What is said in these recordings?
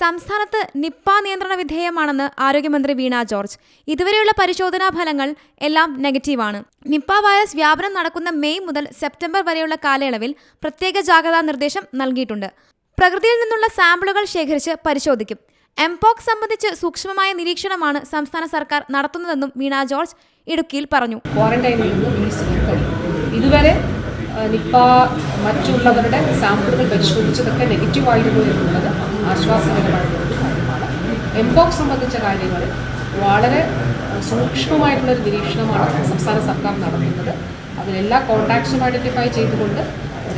സംസ്ഥാനത്ത് നിപ്പ നിയന്ത്രണ വിധേയമാണെന്ന് ആരോഗ്യമന്ത്രി വീണ ജോർജ്. ഇതുവരെയുള്ള പരിശോധനാ ഫലങ്ങൾ എല്ലാം നെഗറ്റീവാണ് നിപ്പ വൈറസ് വ്യാപനം നടക്കുന്ന മെയ് മുതൽ സെപ്റ്റംബർ വരെയുള്ള കാലയളവിൽ പ്രത്യേക ജാഗ്രതാ നിർദ്ദേശം നൽകിയിട്ടുണ്ട്. പ്രകൃതിയിൽ നിന്നുള്ള സാമ്പിളുകൾ ശേഖരിച്ച് പരിശോധിക്കും. എംപോക് സംബന്ധിച്ച് സൂക്ഷ്മമായ നിരീക്ഷണമാണ് സംസ്ഥാന സർക്കാർ നടത്തുന്നതെന്നും വീണ ജോർജ് ഇടുക്കിയിൽ പറഞ്ഞു. ഇതുവരെ നിപ്പ മറ്റുള്ളവരുടെ സാമ്പിളുകൾ പരിശോധിച്ചതൊക്കെ നെഗറ്റീവ് ആയിരുന്നു എന്നുള്ളത് ആശ്വാസകരമായിട്ടുള്ള ഒരു കാര്യമാണ്. എംപോക്സ് സംബന്ധിച്ച കാര്യങ്ങളിൽ വളരെ സൂക്ഷ്മമായിട്ടുള്ളൊരു നിരീക്ഷണമാണ് സംസ്ഥാന സർക്കാർ നടത്തുന്നത്. അതിലെല്ലാ കോൺടാക്ട്സും ഐഡന്റിഫൈ ചെയ്തുകൊണ്ട്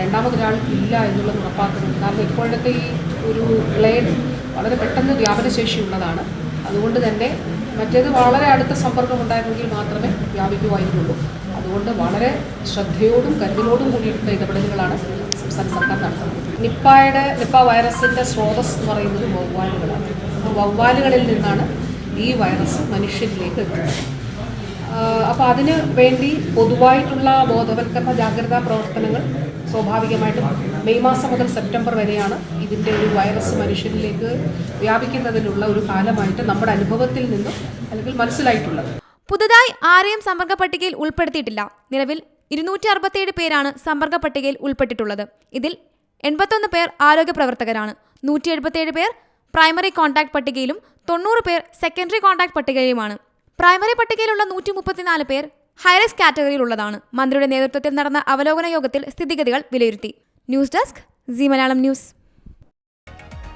രണ്ടാമതൊരാൾ ഇല്ല എന്നുള്ളത് ഉറപ്പാക്കുന്നുണ്ട്. കാരണം ഇപ്പോഴത്തെ ഈ ഒരു ക്ലേഡ് വളരെ പെട്ടെന്ന് വ്യാപനശേഷി ഉള്ളതാണ്. അതുകൊണ്ട് തന്നെ മറ്റേത് വളരെ അടുത്ത സമ്പർക്കം ഉണ്ടായിരുന്നെങ്കിൽ മാത്രമേ വ്യാപിക്കുമായിരുന്നുള്ളൂ അതുകൊണ്ട് വളരെ ശ്രദ്ധയോടും കരുതലോടും കൂടിയിട്ടുള്ള ഇടപെടലുകളാണ് സംസ്ഥാന സർക്കാർ നടത്തുന്നത്. നിപ്പായുടെ നിപ്പ വൈറസിന്റെ സ്രോതസ് എന്ന് പറയുന്നത് വവ്വാലുകളാണ്. അപ്പോൾ വവ്വാലുകളിൽ നിന്നാണ് ഈ വൈറസ് മനുഷ്യരിലേക്ക് എത്തുന്നത്. അപ്പോൾ അതിന് വേണ്ടി പൊതുവായിട്ടുള്ള ബോധവൽക്കരണ ജാഗ്രതാ പ്രവർത്തനങ്ങൾ സ്വാഭാവികമായിട്ടും മെയ് മാസം മുതൽ സെപ്റ്റംബർ വരെയാണ് ഇതിന്റെ ഒരു വൈറസ് മനുഷ്യരിലേക്ക് വ്യാപിക്കുന്നതിനുള്ള ഒരു കാലമായിട്ട് നമ്മുടെ അനുഭവത്തിൽ നിന്നും അല്ലെങ്കിൽ മനസ്സിലായിട്ടുള്ളത്. പുതുതായി ആരെയും സമ്പർക്ക പട്ടികയിൽ ഉൾപ്പെടുത്തിയിട്ടില്ല. നിലവിൽ ഇരുന്നൂറ്റി അറുപത്തിയേഴ് പേരാണ് സമ്പർക്ക പട്ടികയിൽ ഉൾപ്പെട്ടിട്ടുള്ളത്. ഇതിൽ എൺപത്തൊന്ന് പേർ ആരോഗ്യ പ്രവർത്തകരാണ്. നൂറ്റി എഴുപത്തിയേഴ് പേർ പ്രൈമറി കോൺടാക്ട് പട്ടികയിലും തൊണ്ണൂറ് പേർ സെക്കൻഡറി കോൺടാക്ട് പട്ടികയിലുമാണ്. പ്രൈമറി പട്ടികയിലുള്ള നൂറ്റി മുപ്പത്തിനാല് പേർ ഹൈറിസ്ക് കാറ്റഗറിയിലുള്ളതാണ്. മന്ത്രിയുടെ നേതൃത്വത്തിൽ നടന്ന അവലോകന യോഗത്തിൽ സ്ഥിതിഗതികൾ വിലയിരുത്തി. News desk Zee Malayalam news.